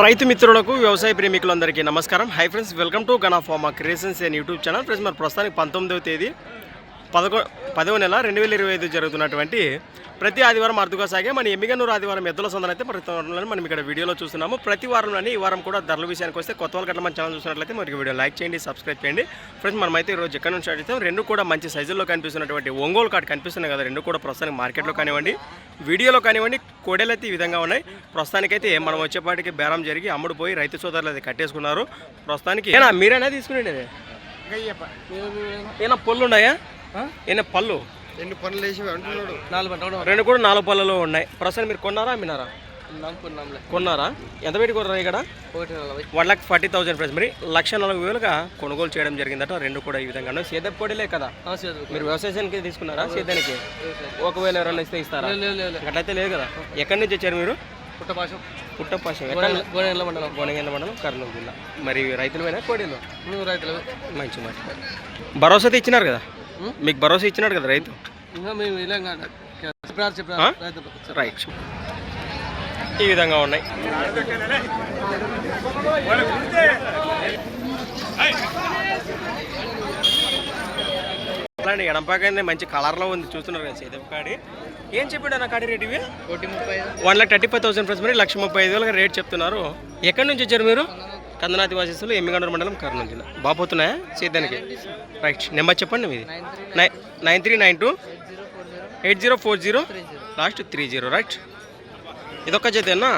రైతు మిత్రులకు వ్యవసాయ ప్రేమికులందరికీ నమస్కారం. Hi friends welcome to Gana pharma creations and YouTube channel friends మరి ప్రస్తుతానికి పంతొమ్మిదవ తేదీ. పదకొ పదవ నెల రెండు వేల ఇరవై ఐదు జరుగుతున్నటువంటి ప్రతి ఆదివారం అరుదుగా సాగే మన ఎమ్మిగన్నూరు ఆదివారం ఎద్దుల సొందన అయితే ప్రతి వారంలో మనం ఇక్కడ వీడియోలో చూస్తున్నాము. ప్రతి వారంలోని ఈ వారం కూడా ధరల విషయానికి వస్తే కొత్త వాళ్ళ గట్ల మన ఛానల్ చూసినట్లయితే మరి వీడియో లైక్ చేయండి సబ్స్క్రైబ్ చేయండి. ఫ్రెండ్స్ మనమైతే ఈరోజు ఎక్కడ నుంచి అడిగితే రెండు కూడా మంచి సైజుల్లో కనిపిస్తున్నటువంటి ఒంగోలు కార్డు కనిపిస్తున్నాయి కదా రెండు కూడా ప్రస్తుతానికి మార్కెట్లో కానివ్వండి. వీడియోలో కానివ్వండి కోడెలు అయితే ఈ విధంగా ఉన్నాయి. ప్రస్తుతానికైతే మనం వచ్చేపాటికి బేరం జరిగి అమ్ముడు పోయి రైతు సోదరులు అది కట్టేసుకున్నారు. ప్రస్తుతానికి ఏనా మీరైనా తీసుకునేది? ఏనా పళ్ళు ఉన్నాయా? ఏనా పళ్ళు? ఎన్ని పనులు వేసి అంటున్నాడు. నాలుగు రెండు కూడా నాలుగు పళ్ళలో ఉన్నాయి. ప్రస్తుతం మీరు కొన్నారా అమ్మినారా? కొన్నారా? ఎంత పెట్టి కొన్నారు ఇక్కడ? One lakh forty thousand friends మరి లక్ష నలభై వేలుగా కొనుగోలు చేయడం జరిగిందట. రెండు కూడా ఈ విధంగా సేదప్ కోడిలే కదా. మీరు వ్యవసాయానికి తీసుకున్నారా? సేద్యానికి? ఒకవేళ ఎవరైనా ఇస్తే ఇస్తారా? లేదు, లేదు, లేదు. అట్లయితే లేదు కదా? ఎక్కడి నుంచి వచ్చారు మీరు? పుట్టపాశం. గోనెల మండలం. మండలం కర్నూలు జిల్లా. మరి రైతులమైనా కోడీలు? రైతులు. మంచి మాట భరోసా ఇచ్చినారు కదా? మీకు భరోసా ఇచ్చినాడు కదా రైతు? ఇంకా మేము రైట్ ఈ విధంగా ఉన్నాయి. అలాంటి ఎడంపాకనే మంచి కలర్లో ఉంది. చూస్తున్నారు కదా సేదప్ కాడి ఏం చెప్పాడు నా కాడి రేట్ ఇవి? One lakh thirty five thousand plus మరి లక్ష ముప్పై ఐదు వేలుగా రేట్ చెప్తున్నారు. ఎక్కడి నుంచి వచ్చారు మీరు? కందనాతి వాసిస్తులు ఎమ్మిగండూరు మండలం కర్నూలు జిల్లా. బాపోతున్నాయా చేద్దానికి. రైట్ నెంబర్ చెప్పండి మీది. Nine nine three nine two. Eight zero four zero. Last three zero. Right ఇదొక్క చేతేనా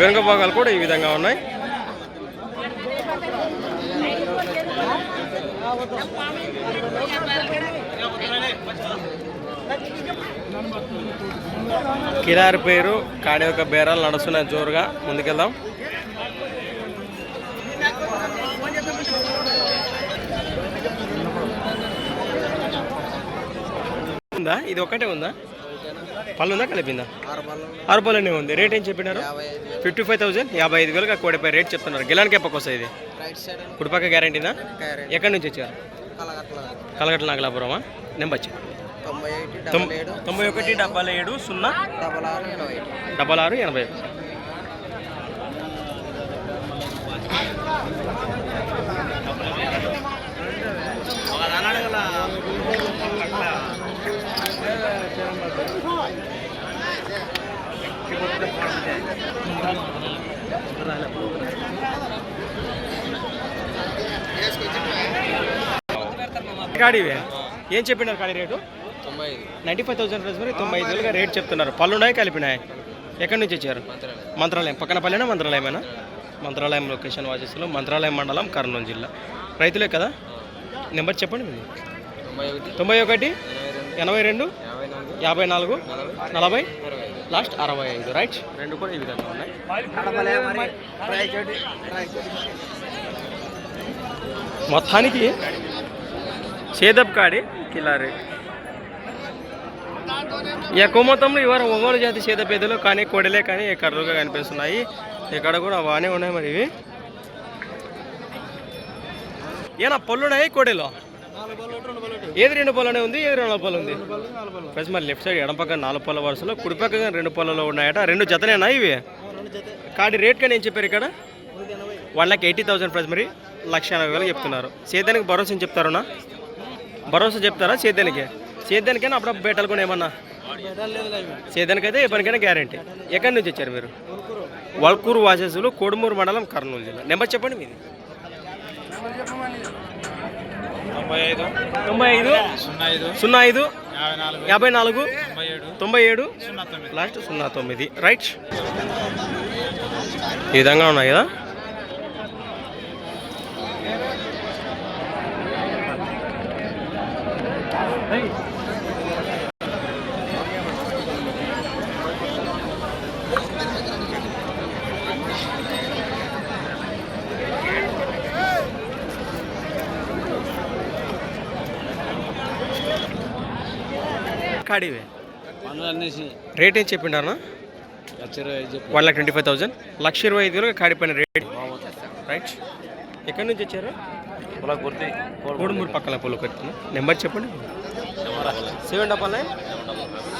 వెనుక భాగాలు కూడా ఈ విధంగా ఉన్నాయి. కిరారి పేరు కాడి యొక్క బేరాలు నడుస్తున్నాయి జోరుగా ముందుకెళ్దాం. ఉందా? ఇది ఒక్కటే ఉందా? పళ్ళు ఉందా? కలిపిందా? ఆరు పళ్ళు ఆరు పళ్ళనే ఉంది. రేట్ ఏం చెప్పినారు? ఫిఫ్టీ ఫైవ్ థౌసండ్ యాభై ఐదు వేలుగా కోడిపై రేట్ చెప్తున్నారు. గిలానికి ఎప్పకి వస్తుంది ఇది? కుడిపక్క గ్యారంటీనా ఎక్కడి నుంచి వచ్చారు? కలగట్ల. కలగట్ల నాగలాపురమా? నెంబర్ చెప్పు తొంభై ఒకటి డబల్ ఏడు డెబ్బై ఏడు సున్నా. డబల్ ఆరు ఎనభై డబల్ ఆరు ఎనభై కాడివే ఏం చెప్పినారు కాడి rate? Ninety five thousand price మరి తొంభై ఐదు వేలుగా రేట్ చెప్తున్నారు. పళ్ళు ఉన్నాయి కలిపినాయి? ఎక్కడి నుంచి వచ్చారు? మంత్రాలయం. పక్కన పల్లెనా మంత్రాలయమేనా? మంత్రాలయం లొకేషన్ వాచెస్లో మంత్రాలయం మండలం కర్నూలు జిల్లా. రైతులే కదా? నెంబర్ చెప్పండి మీది తొంభై ఒకటి. ఎనభై రెండు యాభై నాలుగు. నలభై. లాస్ట్ అరవై ఐదు రైట్? రెండు కూడా ఈ విధంగా ఉన్నాయి. మొత్తానికి సేదప్ కాడి కిలారి ఎక్కువ మొత్తంలో ఇవాళ ఒంగోలు జాతి సేదపేదలు కానీ కొడలే కానీ కర్రుగా కనిపిస్తున్నాయి. ఇక్కడ కూడా బాగానే ఉన్నాయి మరి ఇవి. ఏనా పళ్ళు ఉన్నాయి కోడెలో? ఏది రెండు పళ్ళనే ఉంది ఏది రెండు పళ్ళు ఉంది? ప్లస్ మరి లెఫ్ట్ సైడ్ ఎడం పక్కన నాలుగు పళ్ళ వరుసలో కుడి పక్కన రెండు పళ్ళలో ఉన్నాయట. రెండు జతనేనా ఇవి? కాడి రేట్ కానీ ఏం చెప్పారు ఇక్కడ? One lakh eighty thousand price మరి. లక్ష ఎనభై వేలు చెప్తున్నారు. సేద్యానికి భరోసా చెప్తారు చెప్తారునా భరోసా చెప్తారా సేద్యానికి? సేద్యానికైనా అప్పుడప్పుడు బేటలు కూడా ఏమన్నా సేద్యానికైతే ఏ పనికైనా గ్యారంటీ. ఎక్కడి నుంచి వచ్చారు మీరు? వల్కూరు వాసెస్లు కోడుమూరు మండలం కర్నూలు జిల్లా. నెంబర్ చెప్పండి మీది. తొంభై ఐదు. సున్నా ఐదు. యాభై నాలుగు. తొంభై ఏడు. లాస్ట్ సున్నా తొమ్మిది. రైట్. ఈ విధంగా ఉన్నాయి కదా? కాడివే. రేట్ ఏం చెప్పిండారనా లక్ష ఇరవై ఐదు చెప్పు. One lakh twenty five thousand. లక్ష ఇరవై ఐదు వేలు కాడిపోయిన రేట్. రైట్. ఎక్కడి నుంచి వచ్చారు? పొలం గుర్తి కోడుమూరు పక్కన పొలం కట్టిన నెంబర్ చెప్పండి. Seven double nine?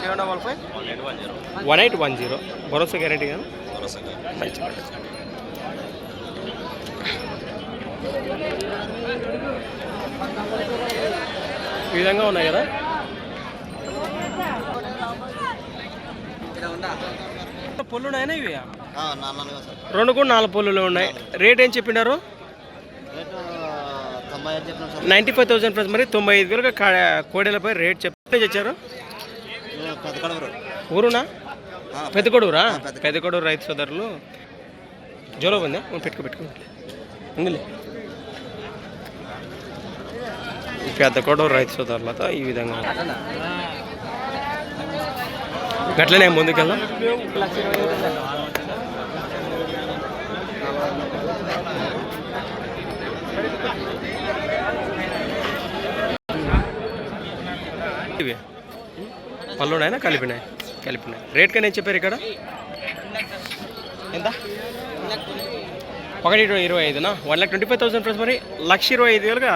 Seven double five? One eight one zero. భరోసా గ్యారంటీ కదా? మంచి ఈ విధంగా ఉన్నాయి కదా? పొల్లు ఉన్నాయనా ఇవి? రెండు కూడా నాలుగు పొల్లులు ఉన్నాయి. రేట్ ఏం చెప్పినారు రేటు తొంభై ఐదు చెప్పినాం sir ninety five thousand plus మరి తొంభై ఐదు వేలుగా కోడెలపై రేట్ చెప్పి తెచ్చారు? ఊరునా? పెద్దకొడూరా పెద్ద- పెద్దకొడూరు రైతు సోదరులు. జోలో ఉందా? పెట్టుకో పెట్టుకో. ఉందిలే. ఈ పెద్ద కొడూరు రైతు సోదరులతో ఈ విధంగా. గట్లనే ముందుకెళ్దాం. ఇవి. పళ్ళు ఉన్నాయనా కలిపినాయి. కలిపినాయి. రేట్ కానీ ఏం చెప్పారు ఇక్కడ? ఎంత? ఒకటి ఇరవై ఐదునా? One lakh twenty five thousand plus మరి లక్ష ఇరవై ఐదు వేలుగా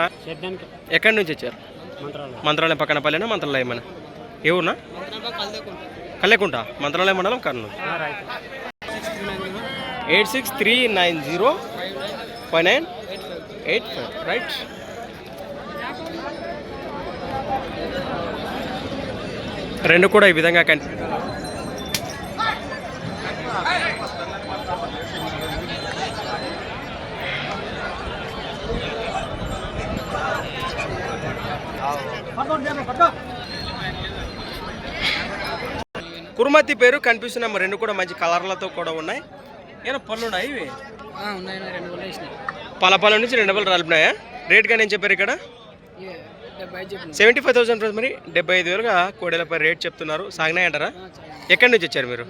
ఎక్కడి నుంచి వచ్చారు? మంత్రాలయం. పక్కన పల్లెనా? మంత్రాలయం మన ఏ ఊరునా? కల్లెకుంట. మంత్రాలయం మండలం Kurnool. Eight six three nine zero five nine eight five right రెండు కూడా ఈ విధంగా కన్ కురుమతి పేరు కనిపిస్తున్న రెండు కూడా మంచి కలర్లతో కూడా ఉన్నాయి. ఏమైనా పళ్ళు ఉన్నాయి ఇవి? ఉన్నాయి రెండు వేసినాయి. పలపాల నుంచి రెండు డబ్బులు రాలిపినాయా రేట్ కానీ ఏం చెప్పారు ఇక్కడ? సెవెంటీ ఫైవ్ థౌసండ్ ప్లస్ మరి డెబ్బై ఐదు వేలుగా కోడెలపై రేట్ చెప్తున్నారు. సాగినాయి. అంటారా ఎక్కడి నుంచి వచ్చారు మీరు?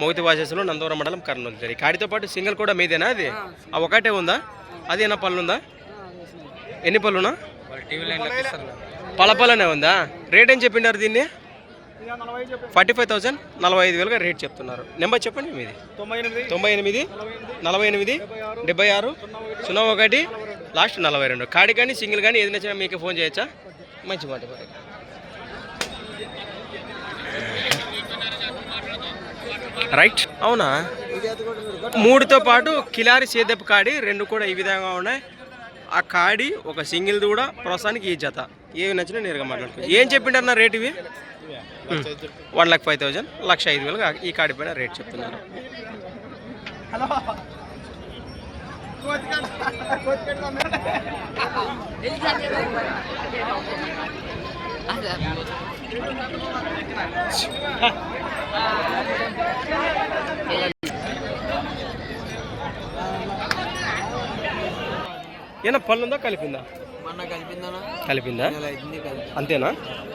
మౌతి వాసెస్లో నందవరం మండలం కర్నూలు సరే కాడితో పాటు సింగిల్ కూడా మీదేనా అది? ఆ ఒకటే ఉందా? అది ఏమైనా పళ్ళు ఉందా? ఎన్ని పళ్ళునా పలపలనే ఉందా? రేట్ ఏం చెప్పిండారు దీన్ని? ఫార్టీ ఫైవ్ థౌసండ్ నలభై ఐదు వేలుగా రేట్ చెప్తున్నారు. నెంబర్ చెప్పండి మీది. తొంభై ఎనిమిది. నలభై ఎనిమిది డెబ్బై ఆరు సున్నా ఒకటి. లాస్ట్ నలభై రెండు. కాడి కానీ సింగిల్ కానీ ఏది నచ్చినా మీకు ఫోన్ చేయొచ్చా? మంచి మాట మరి. రైట్. అవునా? మూడుతో పాటు కిలారి సేదపు కాడి రెండు కూడా ఈ విధంగా ఉన్నాయి. ఆ కాడి ఒక సింగిల్ది కూడా ప్రస్తుతానికి ఈ జత. ఏవి నచ్చినా నేరుగా మాట్లాడుకో ఏం చెప్పింటారు రేట్ ఇవి? వన్ లాక్ ఫైవ్ థౌజండ్ లక్ష ఐదు వేలుగా ఈ కాడి పైన రేట్ చెప్తున్నారు. ఏనా పళ్ళు ఉందా కలిపిందా? కలిపిందా? అంతేనా?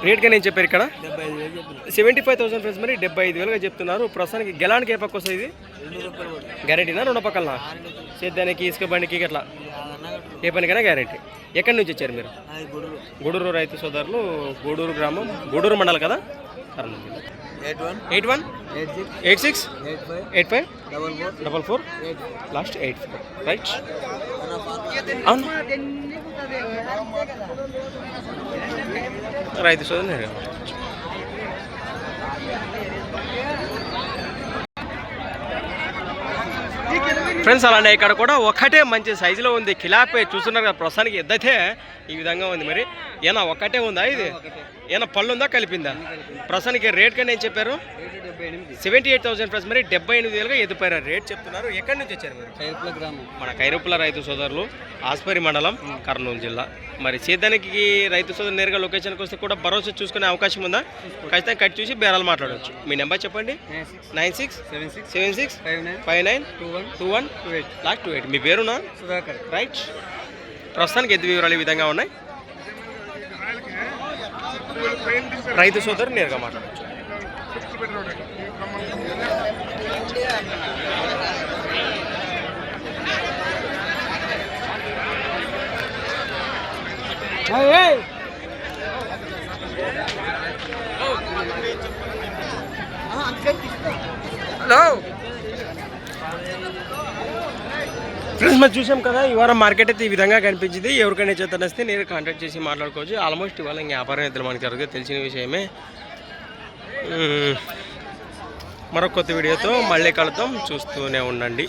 రేట్ కానీ ఏం చెప్పారు ఇక్కడ? సెవెంటీ ఫైవ్ థౌసండ్ ఫ్రెండ్స్ మరి డెబ్బై ఐదు వేలుగా చెప్తున్నారు. ప్రస్తుతానికి గెలానికి ఏ పక్క వస్తుంది ఇది? గ్యారెంటీనా? రెండు పక్కలనా? సేద్యానికి ఇసుక బండికి అట్లా కట్టు ఏ పనికైనా గ్యారెంటీ. ఎక్కడి నుంచి వచ్చారు మీరు? గూడూరు. రైతు సోదరులు గూడూరు గ్రామం గూడూరు మండలం కదా? కర్నూలు జిల్లా eight one? Eight six. Eight five. Double four. Double four? Last eight four. Right. అవును. రైతు సోదరు ఫ్రెండ్స్ అలానే ఇక్కడ కూడా ఒకటే మంచి సైజులో ఉంది. కిలాపే చూస్తున్నారు కదా ప్రస్తుతానికి ఎద్దైతే ఈ విధంగా ఉంది మరి. ఏనా ఒకటే ఉందా ఇది? ఏనా పళ్ళు ఉందా కలిపిందా? ప్రస్తుతానికి రేట్ కానీ ఏం చెప్పారు. సెవెంటీ ఎయిట్ థౌసండ్ ప్లస్ మరి డెబ్బై ఎనిమిది వేలుగా ఎదుపోయారు రేట్ చెప్తున్నారు. ఎక్కడి నుంచి వచ్చారు మీరు? ఖైర్పుల గ్రామం. మన కైరుపుల రైతు సోదరులు ఆస్పరి మండలం కర్నూలు జిల్లా. మరి సేద్యానికి రైతు సోదరు నేరుగా లొకేషన్కి వస్తే కూడా భరోసా చూసుకునే అవకాశం ఉందా? ఖచ్చితంగా కట్ చూసి బేరాలు మాట్లాడవచ్చు మీ నెంబర్ చెప్పండి? Nine six. Seven six seven six five nine two one two eight. Last two eight. మీ పేరునా? సుధాకర్. రైట్. ప్రస్తుతానికి ఎద్దు వివరాలు ఈ విధంగా ఉన్నాయి. రైతు సోదరు నేరుగా మాట్లాడవచ్చు హలో ఫ్రెండ్స్ మరి చూసాం కదా ఈ వారం మార్కెట్ అయితే ఈ విధంగా కనిపించింది. ఎవరికైనా చేత నేను కాంటాక్ట్ చేసి మాట్లాడుకోవచ్చు. ఆల్మోస్ట్ ఇవాళ ఇంకా వ్యాపారం ఇద్దరు మనకి జరుగుతుంది. తెలిసిన విషయమే. మరొక కొత్త వీడియోతో మళ్ళీ కలుద్దాం. చూస్తూనే ఉండండి.